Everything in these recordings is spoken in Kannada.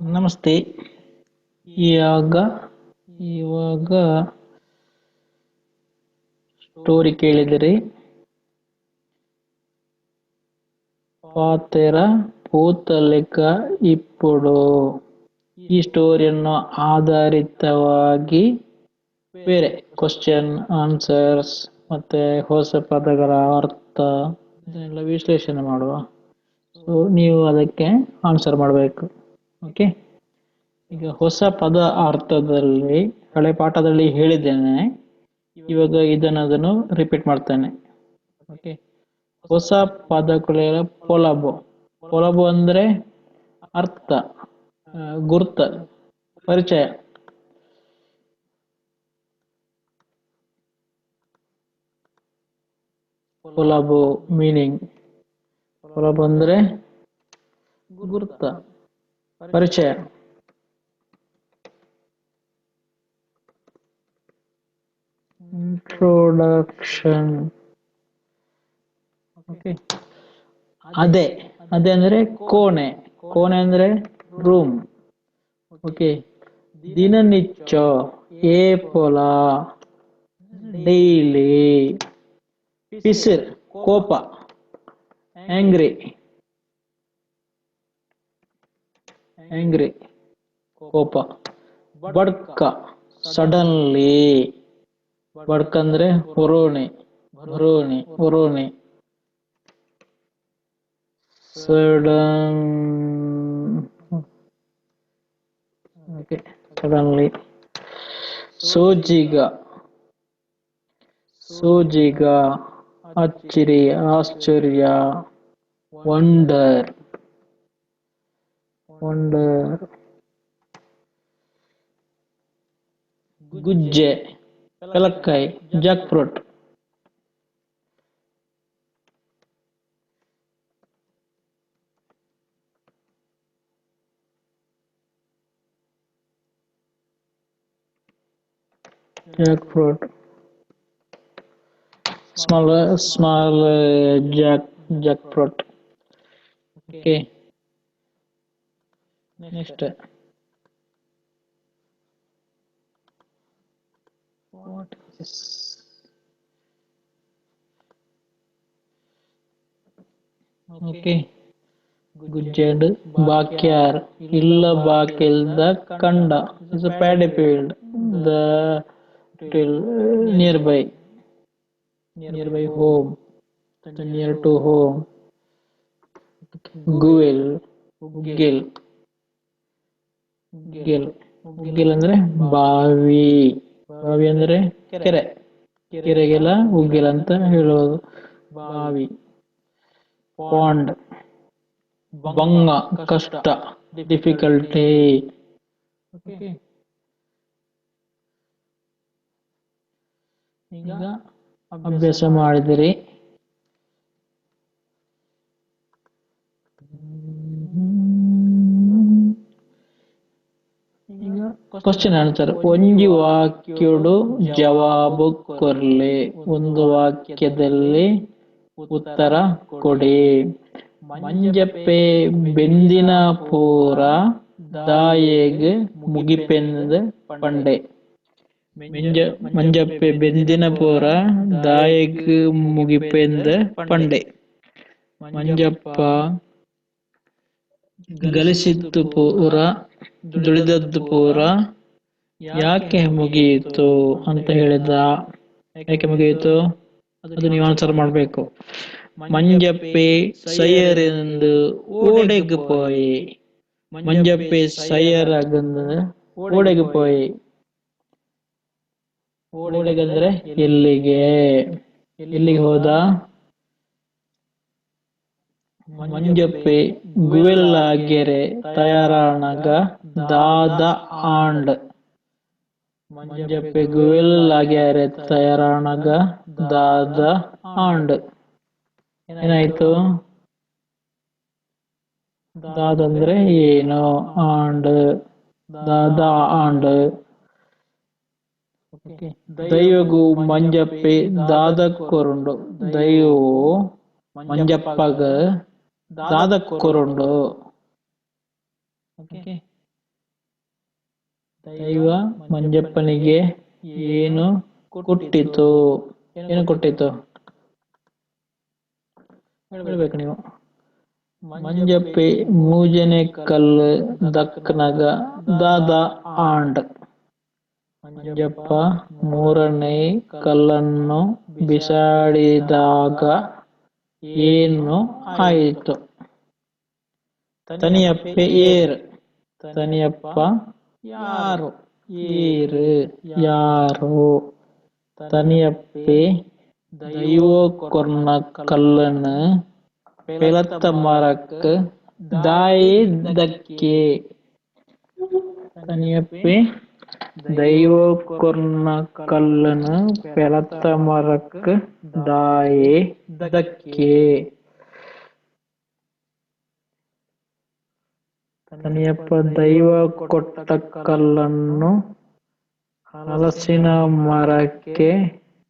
ನಮಸ್ತೆ. ಇವಾಗ ಇವಾಗ ಸ್ಟೋರಿ ಕೇಳಿದರೆ ಪಾತೆರ ಪೂತಲೆಕ್ಕ ಇಪ್ಪುಡು. ಈ ಸ್ಟೋರಿಯನ್ನು ಆಧಾರಿತವಾಗಿ ಬೇರೆ ಕ್ವಶನ್ ಆನ್ಸರ್ಸ್ ಮತ್ತೆ ಹೊಸ ಪದಗಳ ಅರ್ಥ ಇದನ್ನೆಲ್ಲ ವಿಶ್ಲೇಷಣೆ ಮಾಡುವ. ಸೊ ನೀವು ಅದಕ್ಕೆ ಆನ್ಸರ್ ಮಾಡಬೇಕು. ಓಕೆ ಈಗ ಹೊಸ ಪದ ಅರ್ಥದಲ್ಲಿ, ಹಳೆ ಪಾಠದಲ್ಲಿ ಹೇಳಿದ್ದೇನೆ. ಇವಾಗ ಇದನ್ನು ಅದನ್ನು ರಿಪೀಟ್ ಮಾಡ್ತೇನೆ. ಓಕೆ ಹೊಸ ಪದ ಪದಗಳ ಪೊಲಬು. ಪೊಲಬು ಅಂದ್ರೆ ಅರ್ಥ ಗುರ್ತ, ಪರಿಚಯ. ಪೊಲಬು ಮೀನಿಂಗ್ ಪೊಲಬು ಅಂದ್ರೆ ಗುರ್ತ. ಪರಿಚಯ. ಇಂಟ್ರೊಡಕ್ಷನ್ ಓಕೆ ಅದೇ ಅದೇ ಅಂದ್ರೆ ಕೋಣೆ. ಕೋಣೆ ಅಂದ್ರೆ ರೂಮ್ ಓಕೆ ದಿನನಿತ್ಯ ಏಪೊಲ ಡೈಲಿ ಪಿಸಿರ್ ಕೋಪ ಆಂಗ್ರಿ ಆಂಗ್ರಿ ಕೋಪ ಬಡ್ಕ ಸಡನ್ಲಿ ಬಡ್ಕ ಅಂದ್ರೆ ಹೊರೋಣೆ ಹೊರೋಣೆ ಹೊರೋಣೆ ಸಡನ್ ಓಕೆ ಸಡನ್ಲಿ ಸೋಜಿಗ ಸೋಜಿಗ ಅಚ್ಚಿರಿ ಆಶ್ಚರ್ಯ wonder wonder. Gujje, Palakkai, Jackfruit. Jackfruit. Small, small uh, jack, jackfruit. Okay. next what is this okay ಗುಜ್ಜೆಡ್ ಬಾಕ್ಯಾರ್ ಇಲ್ಲ ಬಾಕಿಲ್ದ ಕಂಡ is a paddy field the nearby nearby home, the near to home. Guel, Gil, Gil, ಉಗ್ಗಿಲ್ ಅಂದ್ರೆ ಬಾವಿ ಬಾವಿ ಅಂದ್ರೆ ಕೆರೆ. ಕೆರೆಗೆಲ್ಲ ಉಗ್ಗಿಲ್ ಅಂತ ಹೇಳೋದು ಬಾವಿ. ಪಾಂಡ್. ಬಂಗ ಕಷ್ಟ ಡಿಫಿಕಲ್ಟಿ ಈಗ ಅಭ್ಯಾಸ ಮಾಡಿದಿರಿ. ಕ್ವಶನ್ ಆನ್ಸರ್ ಒಂಜಿ ವಾಕ್ಯಡು ಜವಾಬು ಕೊರ್ಲೆ, ಒಂದು ವಾಕ್ಯದಲ್ಲಿ ಉತ್ತರ ಕೊಡಿ. ಮಂಜಪ್ಪೆ ಬೆಂದಿನ ಪೂರ, ದಾಯೆಗ್ ಮುಗಿಪೆಂದು ಪಂಡೆ. ಮಂಜ ಮಂಜಪ್ಪೆ ಬೆಂದಿನ ಪೂರ, ದಾಯೇಗ್ ಮುಗಿಪೆಂದ ಪಂಡೆ. ಮಂಜಪ್ಪ ಗಳಿಸಿದ್ದು ಪೂರ ದುಡಿದದ್ದು ಪೂರ, ಯಾಕೆ ಮುಗಿಯಿತು ಅಂತ ಹೇಳಿದ? ಯಾಕೆ ಮುಗಿಯಿತು? ಅದು ನೀವು ಆನ್ಸರ್ ಮಾಡಬೇಕು. ಮಂಜಪ್ಪೆ ಸೈಯರೆಂದು ಓಡೆಗೆ ಪೋಯಿ. ಮಂಜಪ್ಪೆ ಓಡೆಗೆ ಓಡೆಗ್ ಪೋಯಿ. ಓಡೆಗಂದ್ರೆ ಎಲ್ಲಿಗೆ? ಎಲ್ಲಿಗೆ ಹೋದ? ಮಂಜಪ್ಪೆ ಗುವೆಲ್ಲಾಗೆರೆ, ತಯಾರಾಣಗ, ದಾದ ಆಂಡ್. ಮಂಜಪ್ಪೆ ಗುವೆಲ್ಲಾಗೆರೆ, ತಯಾರಾಣಗ, ದಾದ ಆಂಡ್. ಏನಾಯ್ತು? ದಾದ ಅಂದ್ರೆ ಏನು? ಆಂಡ್. ದಾದ ಆಂಡ್. ದೈವಗು ಮಂಜಪ್ಪೆ ದಾದ ಕೊರುಂಡು ದೈವವು ಮಂಜಪ್ಪಗ ದಾದಕ್ಕೊರುಂಡು ದೈವ ಮಂಜಪ್ಪನಿಗೆ ಏನು ಕೊಟ್ಟಿತು? ಏನು ಕೊಟ್ಟಿತು? ಹೇಳ್ಬೇಕು ನೀವು. ಮಂಜಪ್ಪಿ ಮೂಜನೆ ಕಲ್ಲು ದಕ್ಕನಗ ದಾದ ಆಂಡ್. ಮಂಜಪ್ಪ ಮೂರನೇ ಕಲ್ಲನ್ನು ಬಿಸಾಡಿದಾಗ ಏನು ಆಯಿತು ತನಿಯಪ್ಪೆ ಏರ್ ತನಿಯಪ್ಪ ಯಾರು ಏರು ಯಾರು ತನಿಯಪ್ಪೆ ದೈವ ಕೊರ್ನ ಕಲ್ಲನ್ನು பெலத்த மரக்கு தாயே ದಕ್ಕೆ ತನಿಯಪ್ಪೆ ದೈವ ಕೊರ್ನ ಕಲ್ಲನು ಪೆಲತ್ತ ಮರಕ್ ದಾಯೆ ದಕ್ಕೆ. ತನಿಯಪ್ಪ ದೈವ ಕೊಟ್ಟ ಕಲ್ಲನ್ನು ಹಲಸಿನ ಮರಕ್ಕೆ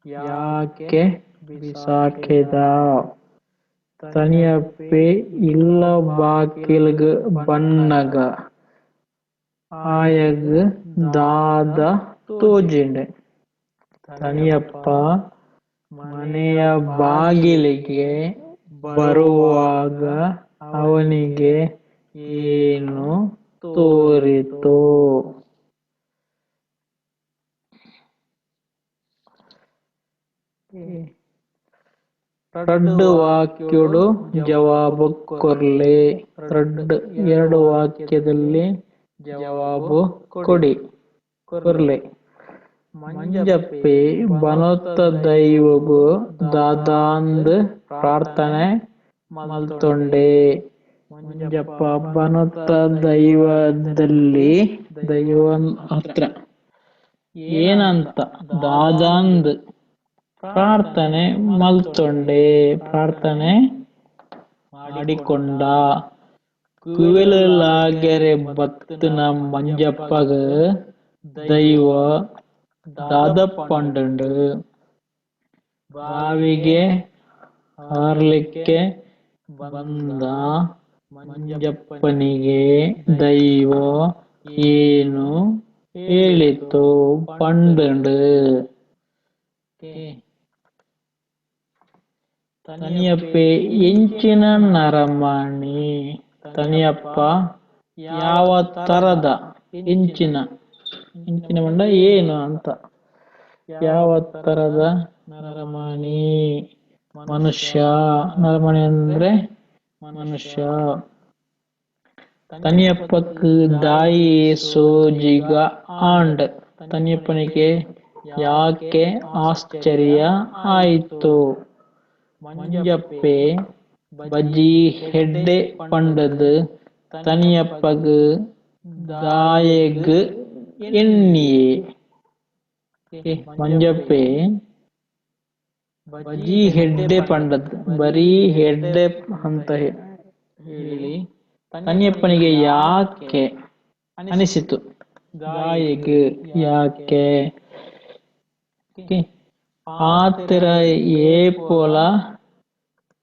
ಯಾಕೆ ಬಿಸಾಕಿದ? ತನಿಯಪ್ಪೆ, ಇಲ್ಲ ಬಾಕಿಲ್ಗ ಬಣ್ಣಗ ಆಯಗ್ ದಾದ ತೋಜಿಂಡೆ. ತನಿಯಪ್ಪ ಮನೆಯ ಬಾಗಿಲಿಗೆ ಬರುವಾಗ ಅವನಿಗೆ ಏನು ತೋರಿತು? ರಡ್ಡು ವಾಕ್ಯಡು ಜವಾಬು ಕೊರ್ಲೆ. ಎರಡು ವಾಕ್ಯದಲ್ಲಿ ಜವಾಬು ಕೊಡಿ. ಕೊರ್ಲೆ. ಮಂಜಪ್ಪಿ ಬನೋತ ದೈವಗು ದಾದಾಂದ್ ಪ್ರಾರ್ಥನೆ ಮಲ್ತೊಂಡೆ. ಮಂಜಪ್ಪ ಬನೋತ ದೈವದಲ್ಲಿ ದೈವ ಹತ್ರ. ಏನಂತ? ದಾದಾಂದ್ ಪ್ರಾರ್ಥನೆ ಮಲ್ತೊಂಡೆ. ಪ್ರಾರ್ಥನೆ ಮಾಡಿಕೊಂಡ. ಕುವೆಲಾಗೆರೆ ಭಕ್ತನ ಮಂಜಪ್ಪಗ ದೈವ ದಾದಪ್ಪಂಡು ಬಾವಿಗೆ ಹಾರ್ಲಿಕ್ಕೆ ಬಂದ ಮಂಜಪ್ಪನಿಗೆ ದೈವ ಏನು ಹೇಳಿತು ಪಂಡು ತನಿಯಪ್ಪೆ, ಎಂಚಿನ ನರಮಣಿ. ತನಿಯಪ್ಪ, ಯಾವ ತರದ ಇಂಚಿನ ಇಂಚಿನ ಮಂಡ ಏನು ಅಂತ. ಯಾವ ತರದ ನರಮಣಿ, ಮನುಷ್ಯ, ನರಮಣಿ ಅಂದ್ರೆ ಮನುಷ್ಯ. ತನಿಯಪ್ಪಕ್ ದಾಯಿ ಸೋಜಿಗ ಆಂಡ್. ತನಿಯಪ್ಪನಿಗೆ ಯಾಕೆ ಆಶ್ಚರ್ಯ ಆಯಿತು? ಮಂಜಪ್ಪೆ ಬಜ್ಜಿ ಹೆಡ್ಡೆ ಪಂಡದ್ ತನಿಯಪ್ಪಗ್ ದಾಯಗ್ ಎಣ್ಣಿಯೆ. ಮಂಜಪ್ಪೆ. ಬಜಿ ಹೆಡ್ಡೆ ಪಂಡದ್, ಬರೀ ಹೆಡ್ಡೆ ಅಂತ ಹೇಳಿ. ತನಿಯಪ್ಪನಿಗೆ ಯಾಕೆ ಅನಿಸಿತು? ದಾಯಗ್ ಯಾಕೆ? ಆತರ ಏಪೋಲ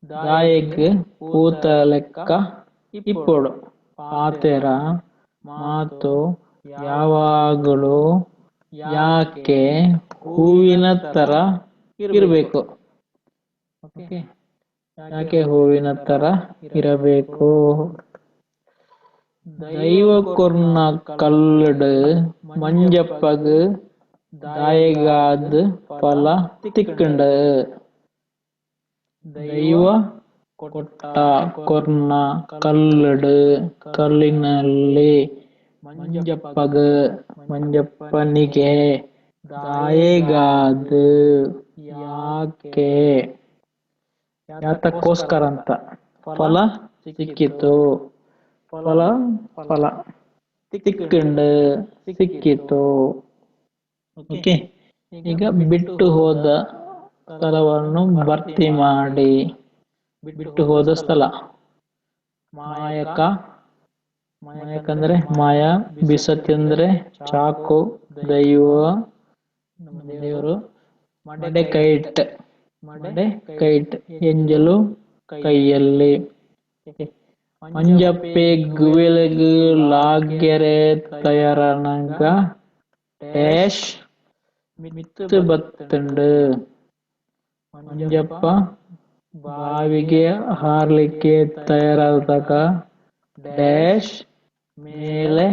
ದಾಯಗ್ ಪೂತ ಲೆಕ್ಕ ಇಪ್ಪೋಡು. ಪಾತೆರ ಮಾತು ಯಾವಾಗಲೂ ಯಾಕೆ ಹೂವಿನ ತರ ಇರಬೇಕು. ಯಾಕೆ ಹೂವಿನ ತರ ಇರಬೇಕು? ದೈವ ಕೊರ್ನ ಕಲ್ಲಡ್ ಮಂಜಪ್ಪಗ್ ದಾಯಗಾದ್ ಫಲ ತಿಕ್ಕಂಡ. ದೈವ ಕೊಟ್ಟ ಕೊರ್ನ ಕಲ್ಲಡ್ ಕಲ್ಲಿನಲ್ಲಿ ಮಂಜಪ್ಪಗ ಮಂಜಪ್ಪನಿಗೆ ದಾಯಗಾದ್ ಯಾಕೆ? ಯಾತಕ್ಕೋಸ್ಕರ ಅಂತ ಫಲ ಸಿಕ್ಕಿತು. ಫಲ ಫಲ. ತಿಕ್ಕಂಡ್ ಸಿಕ್ಕಿತು. ಓಕೆ, ಈಗ ಬಿಟ್ಟು ಹೋದ ಸ್ಥಳವನ್ನು ಭರ್ತಿ ಮಾಡಿ ಬಿಟ್ಟು ಹೋದ ಸ್ಥಳ. ಮಾಯಕ ಮಾಯಕ ಅಂದ್ರೆ ಮಾಯ ಬಿಸತಿ ಅಂದ್ರೆ ಚಾಕು, ದೈವ, ದೇವರು ಮಡೆ ಕೈಟ್ ಮಡೆ ಕೈಟ್ ಎಂಜಲು ಕೈಯಲ್ಲಿ. ಮಂಜಪ್ಪೆ ಗುವೆಲಗು ಲಾಗ್ಯರೆ ತಯಾರನಗ ಡ್ಯಾಶ್ ಮಿತ್ತು ಬತ್ತುಂಡು ಮಂಜಪ್ಪ ಬಾವಿಗೆ ಹಾರ್ಲಿಕ್ಕೆ ತಯಾರಾದಾಗ ಡ್ಯಾಶ್ ಮೇಲೆ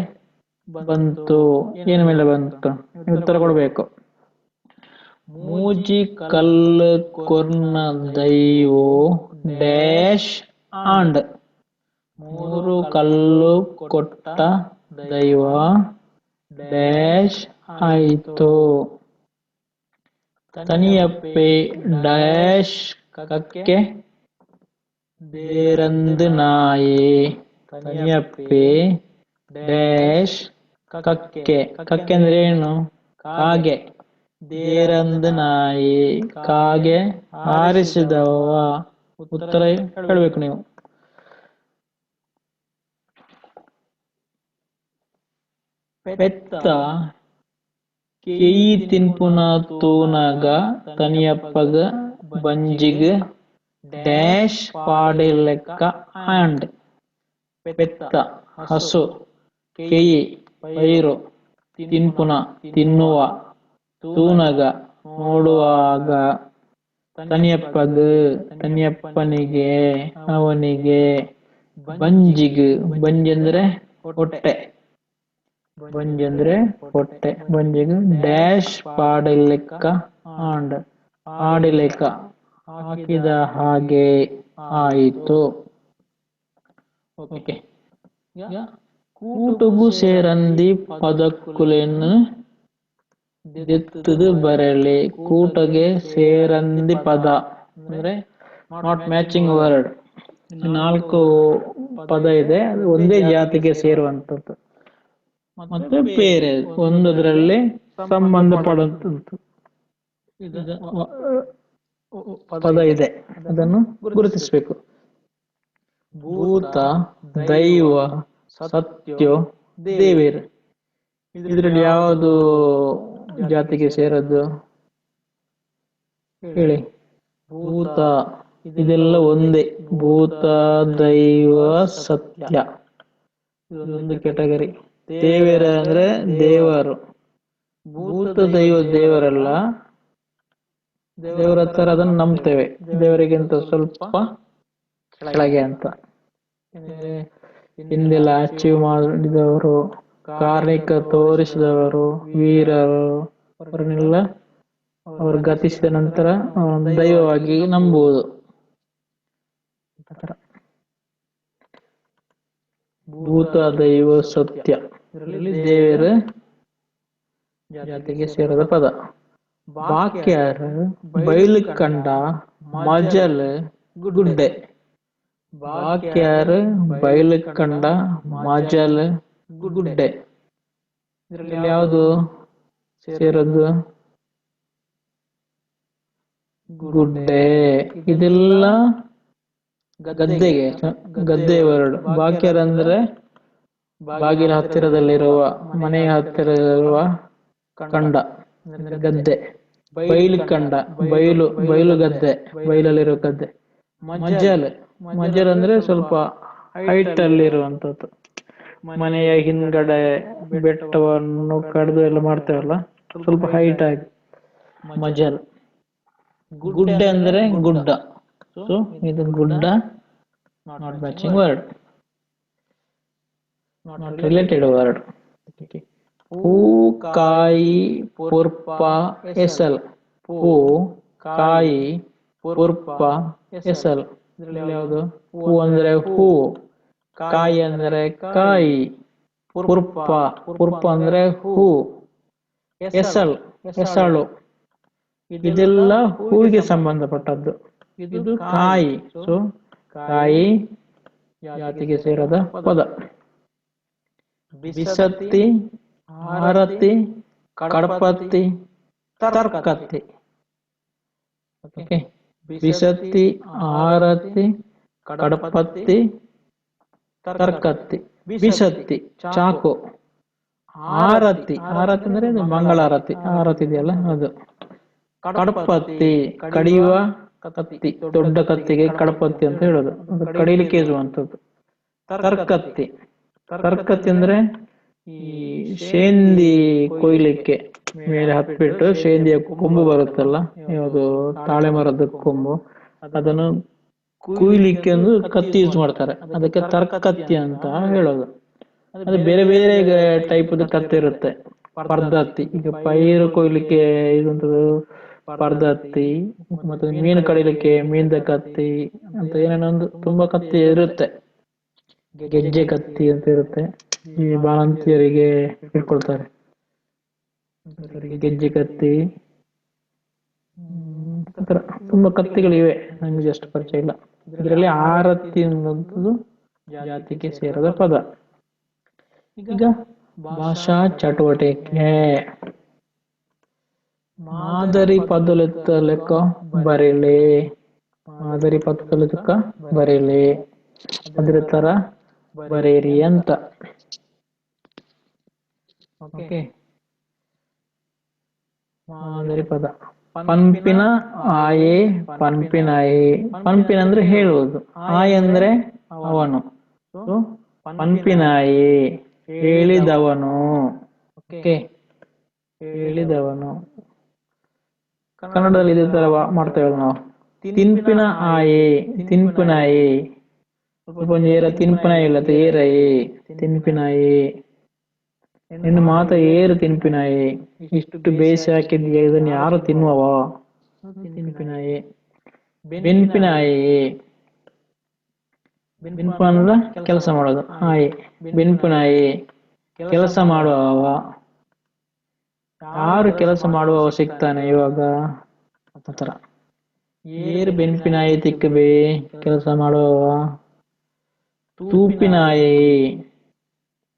ಬಂತು. ಏನು ಮೇಲೆ ಬಂತು? ಉತ್ತರ ಕೊಡ್ಬೇಕು. ಮೂಜಿ ಕಲ್ಲು ಕೊರ್ನ ದೈವೋ ಡ್ಯಾಶ್ ಆಂಡ್. ಮೂರು ಕಲ್ಲು ಕೊಟ್ಟ ದೈವ ಡ್ಯಾಶ್ ಆಯಿತು. ತನಿಯಪ್ಪೆ ಡ್ಯಾಶ್ ಕಕ್ಕೆ ಬೇರಂದು ನಾಯಿ. ತನಿಯಪ್ಪೆ ಡ್ಯಾಶ್ ಕಕ್ಕೆ ಕಕ್ಕೆ ಅಂದ್ರೆ ಏನು? ಕಾಗೆ. ದೇರಂದು ನಾಯಿ. ಕಾಗೆ ಹಾರಿಸಿದವ. ಉತ್ತರ ಹೇಳ್ಬೇಕು ನೀವು. ಪೆತ್ತ. ಕೆಯಿ ತಿನ್ಪುನ ತೂನಗ ತನಿಯಪ್ಪಗ ಬಂಜಿಗ ಡ್ಯಾಶ್ ಪಾಡಿಲೆಕ್ಕ ಆಂಡ್ ಪೆತ್ತ, ಹಸು, ಕೆಯಿ, ಪೈರು, ತಿನ್ಪುನ, ತಿನ್ನುವ, ತೂನಗ ನೋಡುವಾಗ ತನಿಯಪ್ಪಗ ತನಿಯಪ್ಪನಿಗೆ, ಅವನಿಗೆ ಬಂಜಿಗ್ ಬಂಜಿ ಅಂದ್ರೆ ಹೊಟ್ಟೆ. ಬಂಜಿ ಅಂದ್ರೆ ಹೊಟ್ಟೆ. ಬಂಜಿಗೆ ಡ್ಯಾಶ್ ಪಾಡಿಲೆಕ್ಕ ಆಂಡ್ ಆಡಿಲೆಕ್ಕ ಹಾಕಿದ ಹಾಗೆ ಆಯಿತು. ಓಕೆ. ಸೇರಂದಿ ಪದಕ್ಕುಲೆನ್ನು ದೆತ್ತದು ಬರಲಿ. ಕೂಟಗೆ ಸೇರಂದಿ ಪದ ಅಂದ್ರೆ ನಾಟ್ ಮ್ಯಾಚಿಂಗ್ ವರ್ಡ್ ನಾಲ್ಕು ಪದ ಇದೆ. ಅದು ಒಂದೇ ಜಾತಿಗೆ ಸೇರುವಂತದ್ದು ಮತ್ತೆ ಬೇರೆ ಒಂದರಲ್ಲಿ ಸಂಬಂಧ ಪಡುವಂತ ಪದ ಇದೆ. ಅದನ್ನು ಗುರುತಿಸಬೇಕು. ಭೂತ ದೈವ ಸತ್ಯ ದೇವೇರ್. ಇದರಲ್ಲಿ ಯಾವುದು ಜಾತಿಗೆ ಸೇರದ್ದು? ಹೇಳಿ. ಭೂತ ಇದೆಲ್ಲ ಒಂದೇ. ಭೂತ ದೈವ ಸತ್ಯ. ಇದೊಂದು ಕೆಟಗರಿ ದೇವರ ಅಂದ್ರೆ ದೇವರು. ಭೂತ ದೈವ ದೇವರಲ್ಲ. ದೇವರ ಹತ್ರ ಅದನ್ನ ನಂಬ್ತೇವೆ. ದೇವರಿಗಿಂತ ಸ್ವಲ್ಪ ಕೆಳಗೆ ಅಂತ. ಹಿಂದೆಲ್ಲ ಅಚೀವ್ ಮಾಡಿದವರು, ಕಾರ್ಣಿಕ ತೋರಿಸಿದವರು, ವೀರರು, ಅವರನ್ನೆಲ್ಲ ಅವರು ಗತಿಸಿದ ನಂತರ ದೈವವಾಗಿ ನಂಬುವುದು. ಭೂತ ದೈವ ಸತ್ಯ. ಇದರಲ್ಲಿ ದೇವರ ಜಾತಿಗೆ ಸೇರದ ಪದ. ಬಾಕ್ಯಾರ ಬಯಲು ಕಂಡ ಮಜಲ್ ಗುಡ್ಡೆ. ಬಾಕ್ಯಾರ ಬಯಲು ಕಂಡ ಮಜಲ್ ಗುಡ್ಡೆ. ಇದರಲ್ಲಿ ಯಾವುದು ಸೇರದ್ದು? ಗುಡ್ಡೆ. ಇದೆಲ್ಲ ಗದ್ದೆಗೆ ಗದ್ದೆ ವರ್ಡ್. ಬಾಕ್ಯರ್ ಅಂದ್ರೆ ಬಾಗಿಲ ಹತ್ತಿರದಲ್ಲಿರುವ, ಮನೆಯ ಹತ್ತಿರದಲ್ಲಿರುವ ಕಂಡ, ಗದ್ದೆ, ಬೈಲು ಕಂಡ ಬಯಲು ಬಯಲು ಗದ್ದೆ ಬೈಲಲ್ಲಿರೋ ಗದ್ದೆ. ಮಜಲ್ ಮಜಲ್ ಅಂದ್ರೆ ಸ್ವಲ್ಪ ಹೈಟ್ ಅಲ್ಲಿ ಇರುವಂತದ್ದು ಮನೆಯ ಹಿಂದ್ಗಡೆ ಬೆಟ್ಟವನ್ನು ಕಡ್ದು ಎಲ್ಲ ಮಾಡ್ತೇವಲ್ಲ, ಸ್ವಲ್ಪ ಹೈಟ್ ಆಗಿ. ಮಜಲ್. ಗುಡ್ಡೆ ಅಂದ್ರೆ ಗುಡ್ಡ. ಸೊ ಇದು ಗುಡ್ಡ not matching word related word ಹೂ ಕಾಯಿ ಪುರ್ಪ ಎಸಲ್ ಹೂ ಕಾಯಿ ಪುರ್ಪ ಎಸಲ್ ಇದ್ರಲ್ಲಿ ಯಾವುದು? ಹೂ ಅಂದ್ರೆ ಹೂ ಕಾಯಿ ಅಂದ್ರೆ ಕಾಯಿ. ಪುರ್ಪ. ಪುರ್ಪ. ಅಂದ್ರೆ ಹೂ. ಎಸಲ್ ಎಸಳು ಇದೆಲ್ಲ ಹೂವಿಗೆ ಸಂಬಂಧಪಟ್ಟದ್ದು. ಇದು ಕಾಯಿ. ಸೊ ಕಾಯಿ ಜಾತಿಗೆ ಸೇರದ ಪದ. ಬಿಸತ್ತಿ ಆರತಿ ಕಡಪತ್ತಿ ತರ್ಕತ್ತಿ ಓಕೆ. ಬಿಸತ್ತಿ ಆರತಿ ಕಡಪತ್ತಿ ತರ್ಕತ್ತಿ ಬಿಸತ್ತಿ ಚಾಕು. ಆರತಿ. ಆರತಿ ಅಂದ್ರೆ ಇದು ಮಂಗಳಾರತಿ. ಆರತಿ ಇದೆಯಲ್ಲ? ಅದು. ಕಡಪತ್ತಿ ಕಡಿಯುವ ಕತ್ತಿ ದೊಡ್ಡ ಕತ್ತಿಗೆ ಕಡಪತ್ತಿ ಅಂತ ಹೇಳೋದು. ಕಡಿಲಿಕ್ಕೆ ಇರುವಂತದ್ದು ತರ್ಕತ್ತಿ ತರ್ಕತ್ತಿ ಅಂದ್ರೆ ಈ ಶೇಂದಿ ಕೊಯ್ಲಿಕ್ಕೆ ಮೇಲೆ ಹತ್ಬಿಟ್ಟು ಶೇಂದಿಯ ಕೊಂಬು ಬರುತ್ತಲ್ಲ, ಯಾವುದು ತಾಳೆ ಮರದ ಕೊಂಬು, ಅದನ್ನು ಕುಯ್ಲಿಕ್ಕೆ ಒಂದು ಕತ್ತಿ ಯೂಸ್ ಮಾಡ್ತಾರೆ. ಅದಕ್ಕೆ ತರ್ಕತ್ತಿ ಅಂತ ಹೇಳೋದು. ಅದು ಬೇರೆ ಬೇರೆ ಟೈಪ್ ಕತ್ತಿ ಇರುತ್ತೆ. ಪರ್ದತ್ತಿ. ಈಗ ಪೈರು ಕೊಯ್ಲಿಕ್ಕೆ ಇದಂತದ್ದು ಪರ್ದತ್ತಿ, ಮತ್ತೆ ಮೀನು ಕಡಿಲಿಕ್ಕೆ ಮೀನ್ದ ಕತ್ತಿ ಅಂತ ಏನೇನೊಂದು ತುಂಬಾ ಕತ್ತಿ ಇರುತ್ತೆ. ಗೆಜ್ಜೆ ಕತ್ತಿ ಅಂತ ಇರುತ್ತೆ. ಈ ಬಾಣಂತಿಯರಿಗೆ ಇಟ್ಕೊಳ್ತಾರೆ ಗೆಜ್ಜೆ ಕತ್ತಿ. ತುಂಬಾ ಕತ್ತಿಗಳಿವೆ. ನಂಗೆ ಜಸ್ಟ್ ಪರಿಚಯ ಇಲ್ಲ. ಇದರಲ್ಲಿ ಆರತಿ ಅನ್ನುವಂಥದ್ದು ಜಾತಿಗೆ ಸೇರದ ಪದ. ಈಗ ಭಾಷಾ ಚಟುವಟಿಕೆ. ಮಾದರಿ ಪದಲಿತ ಲೆಕ್ಕ ಬರೀಲಿ ಮಾದರಿ ಪದದ ಲೆಕ್ಕ ಬರೀಲಿ ಅದ್ರ ತರ ಬರೀರಿ ಅಂತ. ಓಕೆ. ಮಾದರಿ ಪದ. ಪಂಪಿನ ಆಯೆ ಪಂಪಿನಾಯಿ ಪಂಪಿನ ಅಂದ್ರೆ ಹೇಳುವುದು. ಆಯ್ ಅಂದ್ರೆ ಅವನು. ಪಂಪಿನ ಪಂಪಿನಾಯಿ ಹೇಳಿದವನು. ಓಕೆ. ಹೇಳಿದವನು. ಕನ್ನಡದಲ್ಲಿ ಇದೇ ತರ ಮಾಡ್ತೇವೆ ನಾವು. ತಿನ್ಪಿನ ಆಯೆ. ತಿನ್ಪಿನಾಯಿ ಇಲ್ಲ ಅದು ಏರಯಿ ತಿನ್ಪಿನಾಯಿ. ಇನ್ನು ಮಾತ ಏರು ತಿನ್ಪಿನಾಯಿ. ಇಷ್ಟು ಬೇಯಿಸಿ ಹಾಕಿದ್ಯಾ ಇದನ್ನ ಯಾರು ತಿನ್ನುವವ? ತಿನ್ಪಿನಾಯಿ. ಬೆನ್ಪಿನಾಯಿ. ಬೆನ್ಪು ಅಂದ್ರೆ ಕೆಲಸ ಮಾಡೋದು. ಹಾಯಿ. ಬೆನ್ಪಿನಾಯಿ. ಕೆಲಸ ಮಾಡುವವ? ಯಾರು ಕೆಲಸ ಮಾಡುವವ ಸಿಗ್ತಾನೆ ಇವಾಗ? ಆತರ ಏರು ಬೆನ್ಪಿನಾಯಿ ತಿಕ್ಕಬೇ, ಕೆಲಸ ಮಾಡುವವ? ತೂಪಿನಾಯಿ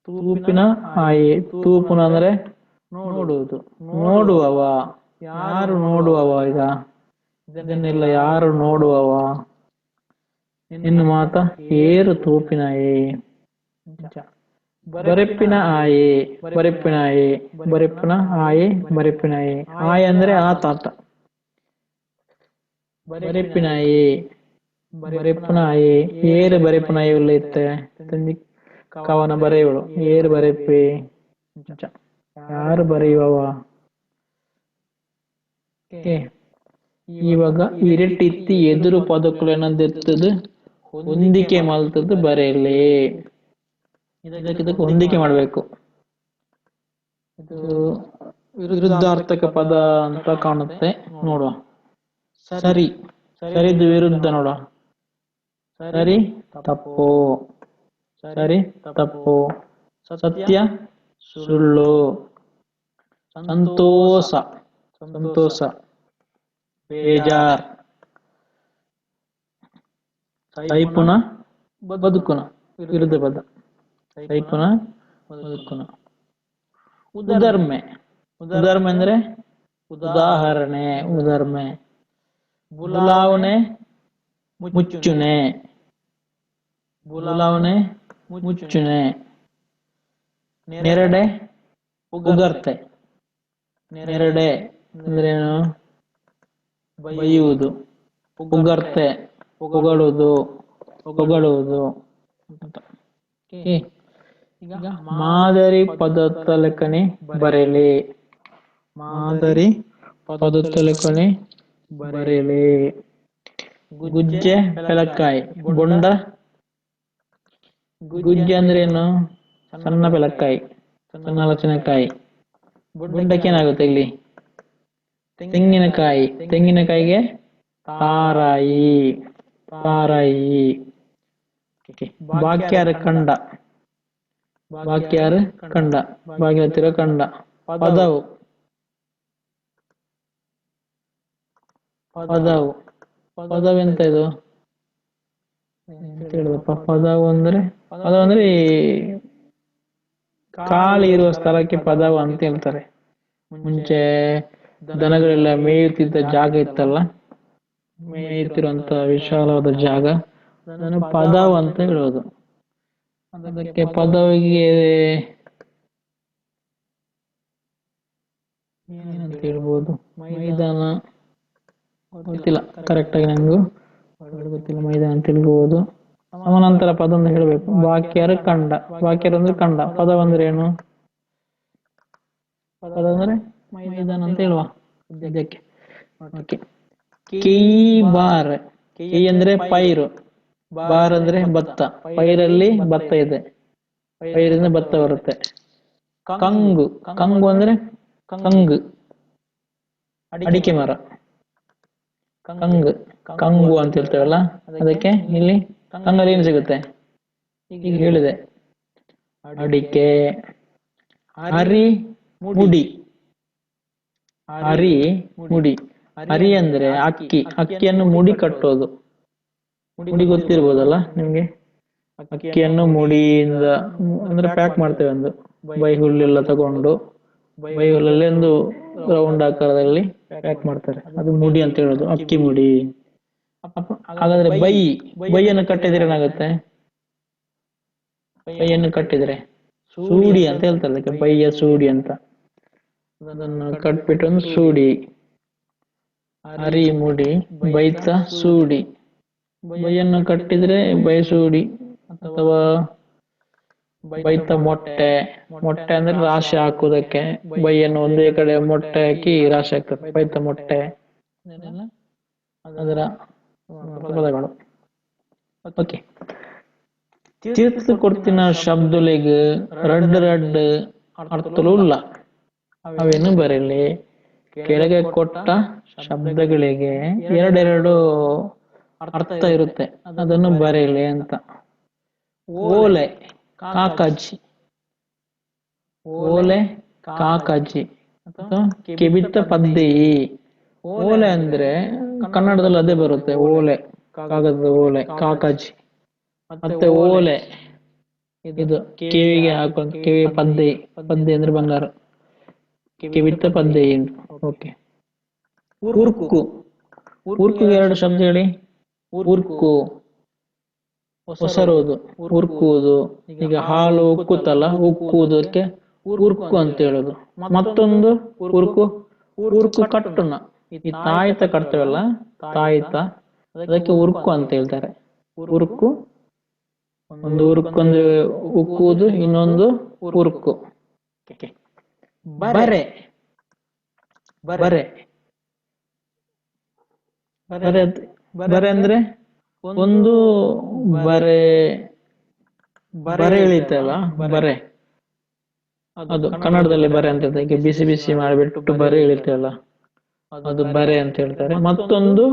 ತೂಪಿನ ಆಯೇ ತೂಪುನ ಅಂದ್ರೆ ನೋಡುವುದು. ನೋಡುವವ. ಯಾರು ನೋಡುವವ ಈಗ? ಇದನ್ನೆಲ್ಲ ಯಾರು ನೋಡುವವ? ಇನ್ನು ಮಾತ ಏರು ತೂಪಿನಾಯಿ ಬರೆಪ್ಪಿನ ಆಯೆ ಬರೆಪ್ಪಿನ ಆಯೆ ಬರೆಪ್ಪಿನ ಆಯಿ ಬರೆಪ್ಪಿನ ಆಯೆ ಆಯೆ ಅಂದ್ರೆ ಆ ತಾತ ಬರೆಪ್ಪಿನಾಯಿ ಬರೆಪ್ಪನಾಯಿ ಏರು ಬರೆಪ್ಪನಾಯಿ ಉಳ್ಳ ಇತ್ತೆ ತಂದಿ ಕವನ ಬರೆಯುವಳು ಏರು ಬರೆಪೇ ಚ. ಯಾರು ಬರೆಯುವವ. ಇವಾಗ ಇರಟಿತ್ತಿ ಎದುರು ಪದಗಳು ಏನಂದಿರ್ತದೆ? ಹೊಂದಿಕೆ ಮಲ್ತದ್ದು ಬರೆಯಲಿ. ಇದಕ್ಕೆ ಇದಕ್ಕೆ ಹೊಂದಿಕೆ ಮಾಡ್ಬೇಕು. ಇದು ವಿರುದ್ಧಾರ್ಥಕ ಪದ ಅಂತ ಕಾಣುತ್ತೆ. ನೋಡುವ. ಸರಿ, ಸರಿದು ವಿರುದ್ಧ ನೋಡುವ. ಸರಿ, ತಪ್ಪು. ಸರಿ, ತಪ್ಪು. ಸತ್ಯ, ಸುಳ್ಳು. ಸಂತೋಷ. ಸಂತೋಷ. ಬೇಜಾರ್. ಸೈಪುನ ಬದುಕುನ. ವಿರುದ್ಧ ಪದ. ಸೈಪುನ ಬದುಕುನ. ಉದರ್ಮೆ ಉದರ್ಮೆ ಅಂದ್ರೆ ಉದಾಹರಣೆ ಉದರ್ಮೆ ಬುಲಾವಣೆ, ಮುಚ್ಚುನೆ. ಬುಲಾವಣೆ ಮುಚ್ಚುಣೆ ನೆರಡೆ, ಉಗರ್ತೆ. ನೆರಡೆ ಅಂದ್ರೇನು? ಬೈಯುವುದು ಉಗರ್ತೆ, ಹೊಗಳುವುದು ಹೊಗಳುವುದು ಮಾದರಿ ಪದತ್ತಲಕಣಿ ಬರೀಲಿ ಬರೆಯಲಿ. ಮಾದರಿ ಬರೀಲಿ ಬರೆಯಲಿ. ಗುಜ್ಜೆ, ಬೆಳಕಾಯಿ, ಬೊಂಡ ಗುಜ್ಜೆ ಅಂದ್ರೆ ಏನು? ಸಣ್ಣ ಬೆಳಕಾಯಿ ಸಣ್ಣ ಹಲಸಿನಕಾಯಿ. ಗುಂಡಕ್ಕೆ ಏನಾಗುತ್ತೆ ಇಲ್ಲಿ? ತೆಂಗಿನಕಾಯಿ. ತೆಂಗಿನಕಾಯಿಗೆ ತಾರಾಯಿ. ತಾರಾಯಿ. ಬಾಕ್ಯಾರ ಕಂಡ. ಬಾಕ್ಯಾರ ಕಂಡ. ಬಾಗಿಲ ಹತ್ತಿರ ಕಂಡ. ಪದವು. ಪದವು. ಪದವೆಂತ ಎಂತ ಇದು? ಎಂತ ಹೇಳುದಪ್ಪ ಪದವು ಅಂದ್ರೆ ಪದವು ಅಂದ್ರೆ ಖಾಲಿ ಇರುವ ಸ್ಥಳಕ್ಕೆ ಪದವು ಅಂತ ಹೇಳ್ತಾರೆ. ಮುಂಚೆ ದನಗಳೆಲ್ಲ ಮೇಯುತ್ತಿದ್ದ ಜಾಗ ಇತ್ತಲ್ಲ? ಮೇಯುತ್ತಿರುವಂತ ವಿಶಾಲವಾದ ಜಾಗ. ಅದನ್ನು ಪದವು ಅಂತ ಹೇಳೋದು. ಅದಕ್ಕೆ ಪದವಿಗೆ ಏನಂತ ಹೇಳ್ಬೋದು? ಮೈದಾನ. ಗೊತ್ತಿಲ್ಲ. ಕರೆಕ್ಟ್ ಆಗಿ ನಂಗೂ. ಗೊತ್ತಿಲ್ಲ, ಮೈದಾನ ಅಂತ ಸಮಾನಾಂತರ ಪದ ಅಂತ ಹೇಳ್ಬೇಕು. ವಾಕ್ಯರ ಕಂಡ. ವಾಕ್ಯರ ಅಂದ್ರೆ ಕಂಡ. ಪದ ಅಂದ್ರೆ ಏನು? ಪದ ಅಂದ್ರೆ ಮೈದಾನ ಅಂತ ಹೇಳುವ ಓಕೆ. Key bar. ಕೀ ಅಂದ್ರೆ ಪೈರು. ಬಾರ್ ಅಂದ್ರೆ ಭತ್ತ. ಪೈರಲ್ಲಿ ಭತ್ತ ಇದೆ. ಪೈರಿಂದ ಭತ್ತ ಬರುತ್ತೆ. ಕಂಗು. ಕಂಗು ಅಂದ್ರೆ ಕಂಗು. ಅಡಿಕೆ ಮರ. ಕಂಗ್ ಕಂಗು ಅಂತ ಹೇಳ್ತೇವಲ್ಲ ಅದಕ್ಕೆ ಇಲ್ಲಿ ಕಂಗಲ್ಲಿ ಏನು ಸಿಗುತ್ತೆ? ಈಗ ಹೇಳಿದೆ. ಅಡಿಕೆ ಹರಿ ಮುಡಿ. ಹರಿ ಮುಡಿ. ಹರಿ ಅಂದ್ರೆ ಅಕ್ಕಿ. ಅಕ್ಕಿಯನ್ನು ಮುಡಿ ಕಟ್ಟೋದು. ಮುಡಿ ಗೊತ್ತಿರ್ಬೋದಲ್ಲ ನಿಮ್ಗೆ? ಅಕ್ಕಿಯನ್ನು ಮುಡಿಯಿಂದ ಅಂದ್ರೆ ಪ್ಯಾಕ್ ಮಾಡ್ತೇವೆ ಒಂದು. ಬೈ ಹುಲ್ಲೆಲ್ಲ ತಗೊಂಡು. ಬೈ ಹುಲ್ಲಲ್ಲಿ ಒಂದು ರೌಂಡ್ ಆಕಾರದಲ್ಲಿ ಪ್ಯಾಕ್ ಮಾಡ್ತಾರೆ. ಅದು ಮುಡಿ ಅಂತ ಹೇಳೋದು ಅಕ್ಕಿ ಮುಡಿ. ಹಾಗಾದ್ರೆ ಬೈ ಬೈಯನ್ನು ಕಟ್ಟಿದ್ರೆ ಏನಾಗುತ್ತೆ? ಬೈಯನ್ನು ಕಟ್ಟಿದ್ರೆ ಸೂಡಿ ಅಂತ ಹೇಳ್ತಾರೆ ಅದಕ್ಕೆ ಬೈಯ ಸೂಡಿ ಅಂತ. ಅದನ್ನು ಕಟ್ಬಿಟ್ಟು ಒಂದು ಸೂಡಿ. ಅರಿ ಮುಡಿ ಬೈತ ಸೂಡಿ. ಬೈಯನ್ನು ಕಟ್ಟಿದ್ರೆ ಬೈ ಸೂಡಿ ಅಥವಾ ಬೈತ ಮೊಟ್ಟೆ. ಮೊಟ್ಟೆ ಅಂದ್ರೆ ರಾಶಿ ಹಾಕುದಕ್ಕೆ ಬೈಯನ್ನು ಒಂದೇ ಕಡೆ ಮೊಟ್ಟೆ ಹಾಕಿ ರಾಶಿ ಹಾಕ್ತದೆ ಬೈತ ಮೊಟ್ಟೆ. ಅದರ ಪದಗಳು. ಓಕೆ. ತೀರ್ಥ ಕೊಡ್ತಿನ ಶಬ್ದಲಿಗ್ ರಡ್ ರಡ್ ಅರ್ಥಲು ಇಲ್ಲ. ಅವೇನು ಬರೀಲಿ. ಕೆಳಗೆ ಕೊಟ್ಟ ಶಬ್ದಗಳಿಗೆ ಎರಡೆರಡು ಅರ್ಥ ಇರುತ್ತೆ. ಅದನ್ನು ಬರೀಲಿ ಅಂತ. ಓಲೆ. ಕಾಕಾಜಿ ಓಲೆ ಕಾಕಾಜಿ ಅಥವಾ ಕಿಬಿತ್ತ ಪದ್ದಿ ಓಲೆ ಅಂದ್ರೆ ಕನ್ನಡದಲ್ಲಿ ಅದೇ ಬರುತ್ತೆ ಓಲೆ. ಕಾಗದದ ಓಲೆ ಕಾಕಾಜಿ ಮತ್ತೆ ಓಲೆ. ಇದು ಕಿವಿಗೆ ಹಾಕೋ ಕಿವಿ ಪದ್ದೆ ಪದ್ದೆ ಅಂದ್ರೆ ಬಂಗಾರ. ಕಿವಿತ್ತ ಪದ್ದೆ ಓಕೆ. ಉರ್ಕು. ಉರ್ಕು. ಎರಡು ಶಬ್ದ ಹೇಳಿ. ಉರ್ಕು. ಹೊಸರೋದು ಉರ್ಕುವುದು ಈಗ ಹಾಲು ಉಕ್ಕುತ್ತಲ್ಲ, ಉಕ್ಕುವುದಕ್ಕೆ ಉರ್ಕು ಅಂತ ಹೇಳುದು. ಮತ್ತೊಂದು ಉರ್ಕು ಉರ್ಕು ಕಟ್ಟುನ. ಈ ತಾಯಿತ ಕಟ್ತೇವಲ್ಲ, ತಾಯಿತ, ಅದಕ್ಕೆ ಉರ್ಕು ಅಂತ ಹೇಳ್ತಾರೆ. ಉರ್ಕು ಒಂದು ಉರುಕೊಂದು ಉಕ್ಕುವುದು, ಇನ್ನೊಂದು ಉರ್ಕು ಬರೆ ಬರೆ. ಬರೆ. ಬರೆ ಅಂದ್ರೆ? ಒಂದು ಬರೆ ಬರೆ ಇಳಿತಲ್ಲ ಬರೆ. ಅದು ಕನ್ನಡದಲ್ಲಿ ಬರೆ ಅಂತ ಹೇಳ್ತಾರೆ. ಈಗ ಬಿಸಿ ಬಿಸಿ ಮಾಡಿಬಿಟ್ಟು ಬರೆ ಇಳಿತಲ್ಲ ಅದು ಬರೆ ಅಂತ ಹೇಳ್ತಾರೆ. ಮತ್ತೊಂದು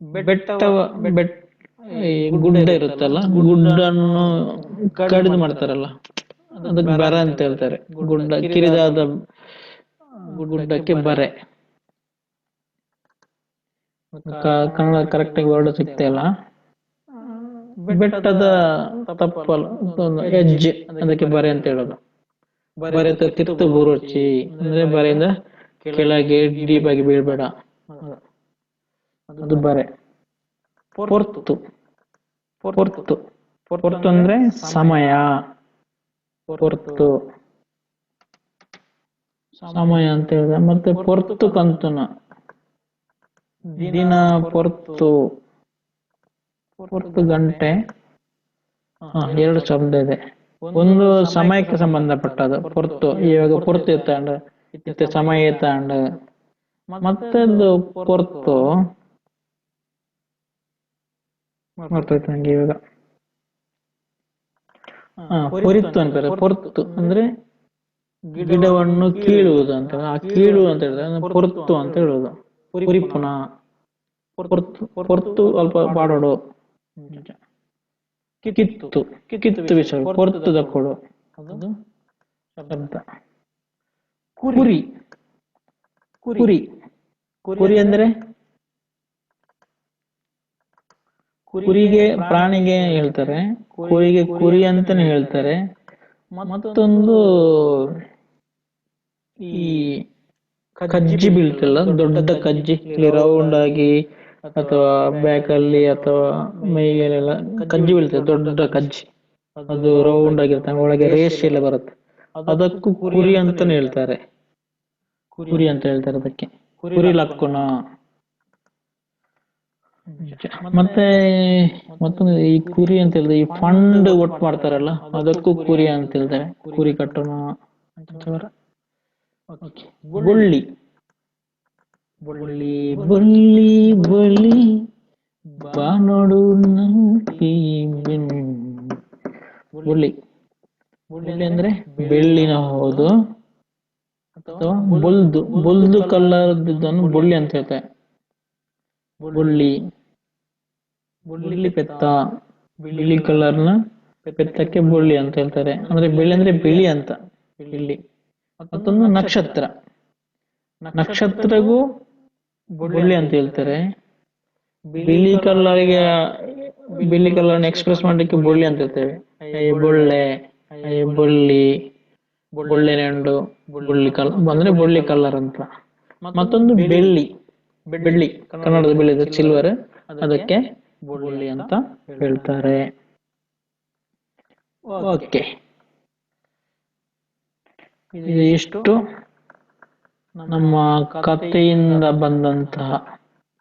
ಬೆಟ್ಟ ಬೆಟ್ಟ ಈ ಗುಡ್ಡ ಇರುತ್ತಲ್ಲ? ಗುಡ್ಡನ್ನು ಕಡಿದು ಮಾಡ್ತಾರಲ್ಲ? ಅದಕ್ಕೆ ಬರೆ ಅಂತ ಹೇಳ್ತಾರೆ. ಗುಡ್ಡ ಕಿರಿದಾದ ಗುಡ್ಡಕ್ಕೆ ಬರೆ. ಕನ್ನಡ ಕರೆಕ್ಟ್ ಆಗಿ ವರ್ಡ್ ಸಿಗ್ತಾ ಇಲ್ಲ. ಬೆಟ್ಟದ ತಪ್ಪಲ್ಲ ಹೆಜ್ಜೆ ಅದಕ್ಕೆ ಬರೆ ಅಂತ ಹೇಳೋದು. ಬರೆ ತಿರ್ತು ಬುರುಚಿ ಅಂದ್ರೆ ಬರೆಯಿಂದ ಕೆಳಗೆ ಡೀಪ್ ಆಗಿ ಬೀಳ್ಬೇಡ. ಅದು ಬರೆ. ಪೊರ್ತು. ಪೊರ್ತು. ಪೊರ್ತು ಅಂದ್ರೆ ಸಮಯ. ಪೊರ್ತು. ಸಮಯ ಅಂತ ಹೇಳಿದ್ರೆ ಮತ್ತೆ ಪೊರ್ತು ಕಂತುನ ದಿನ ಪೊರ್ತು ಪೊರ್ತು ಗಂಟೆ. ಎರಡು ಶಬ್ದ ಇದೆ. ಒಂದು ಸಮಯಕ್ಕೆ ಸಂಬಂಧಪಟ್ಟದ್ದು ಪೊರ್ತು. ಇವಾಗ ಪೊರ್ತು ಎತ್ತಾಂಡ್ ಇತ್ತೆ ಸಮಯ ಎತ್ತಾಂಡ್. ಮತ್ತೊಂದು ಪೊರ್ತು. ಮರ್ತೋಯ್ತು ನಂಗೆ ಇವಾಗ. ಹಾ ಪೊರಿತ್ತು ಅಂತಾರೆ. ಪೊರ್ತು. ಅಂದ್ರೆ ಗಿಡವನ್ನು ಕೀಳುವುದು ಅಂತ. ಆ ಕೀಳು ಅಂತ ಹೇಳಿದ್ರೆ ಪೊರ್ತು ಅಂತ ಹೇಳುವುದು. ಪುರಿಪುನ ಪೊರ್ತು ಪೊರ್ತು ಅಲ್ಪ ಪಾಡೋಡು. ಕಿತ್ತು ಕಿತ್ತು ಪೊರ್ತು ದಕ್ಕೋಡು. ಅದು ಶಬ್ದ. ಕುರಿ. ಕುರಿ. ಕುರಿ. ಅಂದ್ರೆ? ಕುರಿಗೆ ಪ್ರಾಣಿಗೆ ಹೇಳ್ತಾರೆ. ಕುರಿಗೆ ಕುರಿ ಅಂತಾನೆ ಹೇಳ್ತಾರೆ. ಮತ್ತೊಂದು ಈ ಕಜ್ಜಿ ಬೀಳ್ತಿಲ್ಲ, ದೊಡ್ಡ ಕಜ್ಜಿ ರೌಂಡ್ ಆಗಿ ಅಥವಾ ಬ್ಯಾಕ್ ಅಲ್ಲಿ ಅಥವಾ ಮೈಗೆಲ್ಲ ಕಜ್ಜಿ ಬೀಳ್ತದೆ, ದೊಡ್ಡ ಕಜ್ಜಿ. ಅದು ರೌಂಡ್ ಆಗಿರುತ್ತೆ ಒಳಗೆ ರೇಷ್ ಎಲ್ಲ ಬರುತ್ತೆ. ಅದಕ್ಕೂ ಕುರಿ ಅಂತಾನೆ ಹೇಳ್ತಾರೆ. ಕುರಿ ಅಂತ ಹೇಳ್ತಾರೆ ಅದಕ್ಕೆ. ಕುರಿ ಲಕ್ಕುಣ ಮತ್ತೆ ಮತ್ತೊಂದು ಈ ಕುರಿ ಅಂತ ಹೇಳಿದ್ರೆ ಈ ಫಂಡ್ ಒಟ್ಟು ಮಾಡ್ತಾರಲ್ಲ, ಅದಕ್ಕೂ ಕುರಿ ಅಂತ ಹೇಳ್ತಾರೆ. ಕುರಿ ಕಟ್ಟೋಣ ಅಂತವರ ಬುಳ್ಳಿ. ಬುಳ್ಳಿ ಬುಳ್ಳಿ ಬುಳ್ಳಿ. ಬಾನೋಡು ಬುಳ್ಳಿ. ಬುಳ್ಳಿ ಅಂದ್ರೆ ಬೆಳ್ಳಿನ ಹೌದು. ಅಥವಾ ಬುಲ್ದು ಬುಲ್ದು ಕಲ್ಲರ್ದನ್ನು ಬುಳ್ಳಿ ಅಂತ ಹೇಳ್ತಾರೆ. ಬುಳ್ಳಿ. ಬುಳ್ಳಿ ಪೆತ್ತ ಬಿಳಿ ಕಲರ್ನ ಪೆತ್ತಕ್ಕೆ ಬುಳ್ಳಿ ಅಂತ ಹೇಳ್ತಾರೆ. ಅಂದ್ರೆ ಬಿಳಿ ಅಂದ್ರೆ ಬಿಳಿ ಅಂತ. ಬಿಳಿ. ಮತ್ತೊಂದು ನಕ್ಷತ್ರ. ನಕ್ಷತ್ರಗೂ ಬುಳ್ಳಿ ಅಂತ ಹೇಳ್ತಾರೆ. ಬಿಳಿ ಕಲ್ಲರಿಗೆ ಬಿಳಿ ಕಲ್ಲರ್ ಎಕ್ಸ್ಪ್ರೆಸ್ ಮಾಡ್ಲಿಕ್ಕೆ ಬುಳ್ಳಿ ಅಂತ ಹೇಳ್ತೇವೆ. ಬೊಳ್ಳೆ ಬುಳ್ಳೆ ಬುಳ್ಳೆ ನೆಂಡು ಬುಳ್ಳಿ ಕಲ್ ಅಂದ್ರೆ ಬುಳ್ಳಿ ಕಲ್ಲರ್ ಅಂತ. ಮತ್ತೊಂದು ಬೆಳ್ಳಿ. ಬೆಳ್ಳಿ ಕನ್ನಡದ ಬೆಳ್ಳಿ ಸಿಲ್ವರ್ ಅದಕ್ಕೆ ಬುಳ್ಳಿ ಅಂತ ಹೇಳ್ತಾರೆ. ಓಕೆ. ಇದು ಇಷ್ಟು ನಮ್ಮ ಕಥೆಯಿಂದ ಬಂದಂತಹ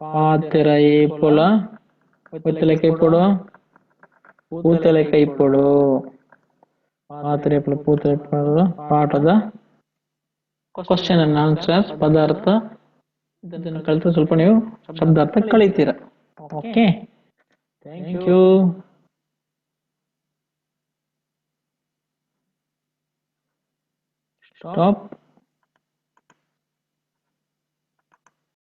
ಪಾತೆರ ಏಪುಲ ಒತ್ತಲೆ ಕೈಪೊಡು ಪೂತಲೆ ಪಾತ್ರೆ ಏಪುಲ ಪೂತಲೆ ಪಾಠದ ಕ್ವಶನ್ ಅಂಡ್ ಆನ್ಸರ್ ಪದಾರ್ಥ, ಇದನ್ನು ಕಲಿತು ಸ್ವಲ್ಪ ನೀವು ಶಬ್ದಾರ್ಥ ಕಲಿತೀರ. Okay thank you Top